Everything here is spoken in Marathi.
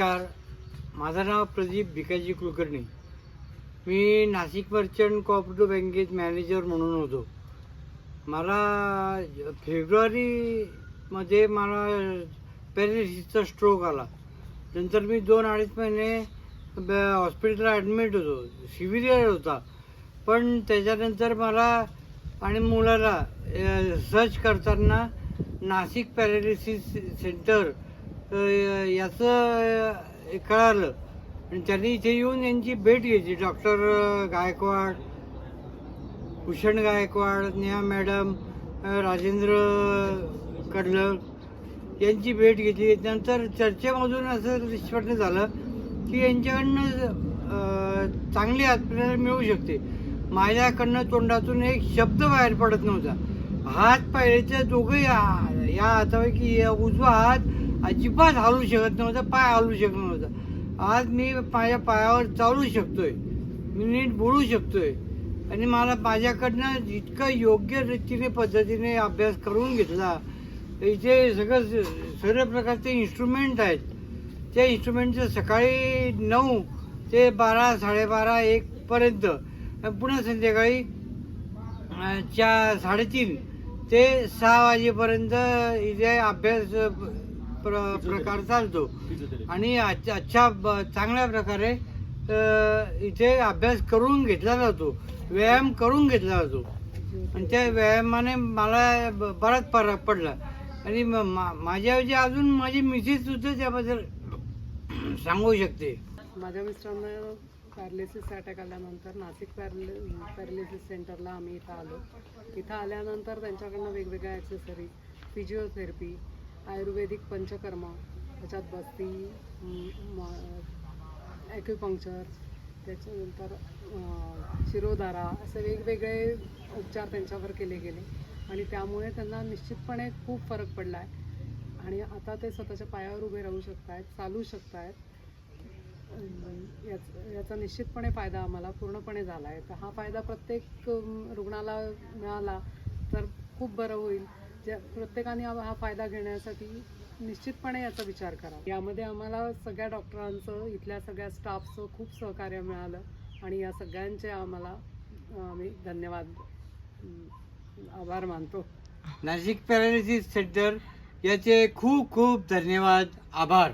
नमस्कार. माझं नाव प्रदीप भिकाजी कुलकर्णी. मी नाशिक मर्चंट कोऑपरेटिव्ह बँकेत मॅनेजर म्हणून होतो. मला फेब्रुवारीमध्ये मला पॅरेलिसिसचा स्ट्रोक आला. नंतर मी दोन अडीच महिने ब हॉस्पिटलला ॲडमिट होतो. सिव्हिरियर होता. पण त्याच्यानंतर मला आणि मुलाला सर्च करताना नाशिक पॅरालिसिस सेंटर याचं कळालं. आणि त्यांनी इथे येऊन यांची भेट घेतली डॉक्टर गायकवाड भूषण गायकवाड नेहा मॅडम राजेंद्र कडलक यांची भेट घेतली. नंतर चर्चेमधून असं निष्पन्न झालं की यांच्याकडनं चांगली आपल्याला मिळू शकते. माझ्याकडनं तोंडातून एक शब्द बाहेर पडत नव्हता. हात पायऱ्याच्या दोघंही या हातापैकी या उजवा हात अजिबात हलू शकत नव्हता पाय हलू शकत नव्हता. आज मी माझ्या पायावर चालू शकतोय. मी नीट बोलू शकतोय. आणि मला माझ्याकडनं इतकं योग्य रीतीने पद्धतीने अभ्यास करून घेतला. इथे सगळं सर्व प्रकारचे इन्स्ट्रुमेंट आहेत. त्या इन्स्ट्रुमेंटचं सकाळी नऊ ते बारा साडेबारा एकपर्यंत पुन्हा संध्याकाळी चार साडेतीन ते सहा वाजेपर्यंत इथे अभ्यास प्र प्रकार चालतो. आणि अच्छा अच्छा ब- चांगल्या प्रकारे इथे अभ्यास करून घेतला जातो. व्यायाम करून घेतला जातो. आणि त्या व्यायामाने मला ब- बराच फरक पडला. आणि म- मा- माझ्याऐवजी अजून माझी मिसेस सुद्धा त्याबद्दल सांगू शकते. माझ्या मिस्टरांना पॅरालिसिस अटॅक आल्यानंतर नाशिक पॅरल पॅरालिसिस सेंटरला आम्ही इथं आलो. इथं आल्यानंतर त्यांच्याकडनं वेगवेगळ्या ॲक्सेसरीज फिजिओथेरपी आयुर्वेदिक पंचकर्म त्याच्यात बस्ती ॲक्युपंक्चर त्याच्यानंतर शिरोधारा असे वेगवेगळे उपचार त्यांच्यावर केले गेले. आणि त्यामुळे त्यांना निश्चितपणे खूप फरक पडला आहे आणि आता ते स्वतःच्या पायावर उभे राहू शकत आहेत चालू शकत आहेत याच याचा निश्चितपणे फायदा आम्हाला पूर्णपणे झाला आहे तर हा फायदा प्रत्येक रुग्णाला मिळाला तर खूप बरं होईल. ज्या प्रत्येकाने हा फायदा घेण्यासाठी निश्चितपणे याचा विचार करा. यामध्ये आम्हाला सगळ्या डॉक्टरांचं इथल्या सगळ्या स्टाफचं खूप सहकार्य मिळालं आणि या सगळ्यांचे आम्हाला आम्ही धन्यवाद आभार मानतो. नाशिक पॅरालिसिस सेंटर याचे खूप खूप धन्यवाद आभार.